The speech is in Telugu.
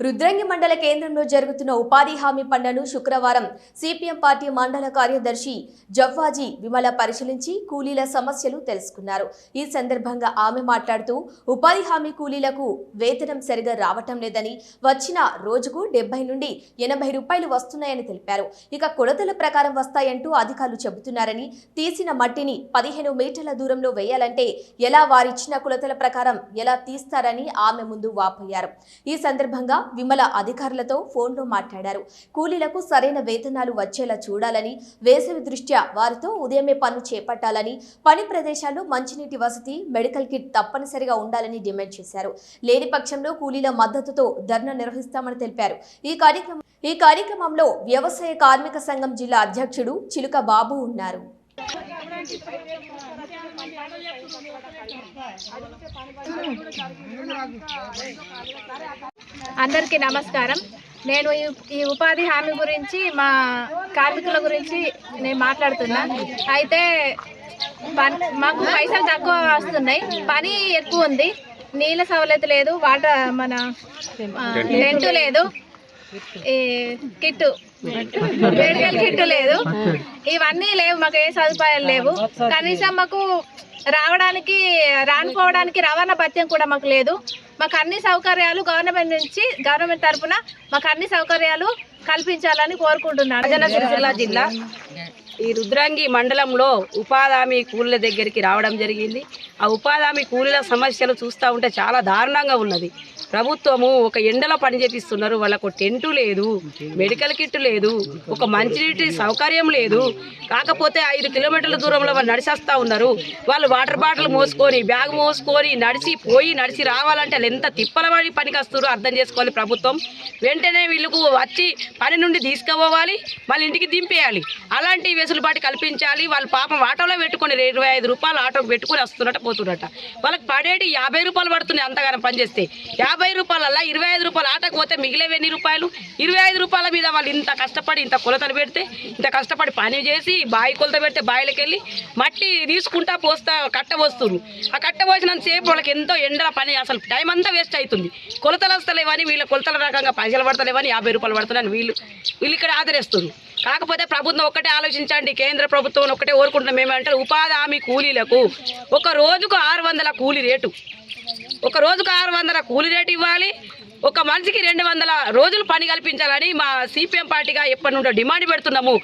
రుద్రంగి మండల కేంద్రంలో జరుగుతున్న ఉపాధి హామీ పనులను శుక్రవారం సిపిఎం పార్టీ మండల కార్యదర్శి జవ్వాజీ విమల పరిశీలించి కూలీల సమస్యలు తెలుసుకున్నారు. ఈ సందర్భంగా ఆమె మాట్లాడుతూ ఉపాధి హామీ కూలీలకు వేతనం సరిగా రావటం లేదని వచ్చిన రోజుకు డెబ్బై నుండి ఎనభై రూపాయలు వస్తున్నాయని తెలిపారు. ఇక కొలతల ప్రకారం వస్తాయంటూ అధికారులు చెబుతున్నారని తీసిన మట్టిని పదిహేను మీటర్ల దూరంలో వేయాలంటే ఎలా వారిచ్చిన కొలతల ప్రకారం ఎలా తీస్తారని ఆమె ముందు వాపోయారు. ఈ సందర్భంగా విమల అధికారులతో ఫోన్లో మాట్లాడారు. కూలీలకు సరైన వేతనాలు వచ్చేలా చూడాలని వేసవి దృష్ట్యా వారితో ఉదయమే పనులు చేపట్టాలని పని ప్రదేశాల్లో మంచినీటి వసతి మెడికల్ కిట్ తప్పనిసరిగా ఉండాలని డిమాండ్ చేశారు. లేని పక్షంలో కూలీల మద్దతుతో ధర్నా నిర్వహిస్తామని తెలిపారు. ఈ కార్యక్రమం ఈ కార్యక్రమంలో వ్యవసాయ కార్మిక సంఘం జిల్లా అధ్యక్షుడు చిలుక బాబు ఉన్నారు. అందరికీ నమస్కారం. నేను ఈ ఈ ఉపాధి హామీ గురించి మా కార్మికుల గురించి నేను మాట్లాడుతున్నా. అయితే మాకు పైసలు తక్కువ వస్తున్నాయి. పని ఎక్కువ ఉంది. నీళ్ళ సవలత లేదు వాటర్ మన రెంట్ లేదు. ఈ కిట్టు మెడికల్ కిట్టు లేదు. ఇవన్నీ లేవు మాకు ఏ సదుపాయాలు లేవు. కనీసం మాకు రావడానికి రానుకోవడానికి రవాణా భత్యం కూడా మాకు లేదు. మాకు అన్ని సౌకర్యాలు గవర్నమెంట్ నుంచి గవర్నమెంట్ తరఫున మాకు అన్ని సౌకర్యాలు కల్పించాలని కోరుకుంటున్నాను. జిల్లా ఈ రుద్రంగి మండలంలో ఉపాధామి కూలీల దగ్గరికి రావడం జరిగింది. ఆ ఉపాధామి కూలీల సమస్యలు చూస్తూ ఉంటే చాలా దారుణంగా ఉన్నది. ప్రభుత్వము ఒక ఎండలో పని చేపిస్తున్నారు. వాళ్ళకు టెంటు లేదు మెడికల్ కిట్ లేదు ఒక మంచినీటి సౌకర్యం లేదు. కాకపోతే ఐదు కిలోమీటర్ల దూరంలో వాళ్ళు నడిచేస్తూ ఉన్నారు. వాళ్ళు వాటర్ బాటిల్ మోసుకొని బ్యాగ్ మోసుకొని నడిచి పోయి నడిచి రావాలంటే వాళ్ళు ఎంత తిప్పల పడి పనికి వస్తారో అర్థం చేసుకోవాలి ప్రభుత్వం. వెంటనే వీళ్ళకు వచ్చి పని నుండి తీసుకుపోవాలి వాళ్ళ ఇంటికి దింపేయాలి. అలాంటి వెసులుబాటు కల్పించాలి. వాళ్ళు పాపం ఆటోలో పెట్టుకొని ఇరవై ఐదు రూపాయలు ఆటో పెట్టుకొని వస్తున్నట్టు పోతున్నట్ట వాళ్ళకి పడేటి యాభై రూపాయలు పడుతున్నాయి అంతగానం పనిచేస్తే యాభై రూపాయలల్లా ఇరవై ఐదు రూపాయలు ఆటకు పోతే మిగిలేవి ఎన్ని రూపాయలు? ఇరవై ఐదు రూపాయల మీద వాళ్ళు ఇంత కష్టపడి ఇంత కొలతలు పెడితే ఇంత కష్టపడి పని చేసి బావి కొలత పెడితే బావిలోకి వెళ్ళి మట్టి తీసుకుంటా పోస్తా కట్ట పోస్తున్నారు ఆ కట్ట పోసినంత సేపు వాళ్ళకి ఎంతో ఎండల పని అసలు టైం అంతా వేస్ట్ అవుతుంది కొలతలు వస్తలేవని వీళ్ళ కొలతల రకంగా పైసలు పడతలేవని యాభై రూపాయలు పడుతున్నాయని వీళ్ళు వీళ్ళు ఇక్కడ ఆదరిస్తున్నారు కాకపోతే ప్రభుత్వం ఒక్కటే ఆలోచించండి కేంద్ర ప్రభుత్వం ఒక్కటే కోరుకుంటున్నాం. ఏమంటే ఉపాధి హామీ కూలీలకు ఒక రోజుకు ఆరు వందల కూలీ రేటు. ఒక రోజుకు ఆరు వందల కూలీ రేటు ఇవ్వాలి. ఒక మనిషికి రెండు వందల రోజులు పని కల్పించాలని మా సిపిఎం పార్టీగా ఎప్పటి నుండో డిమాండ్ పెడుతున్నాము.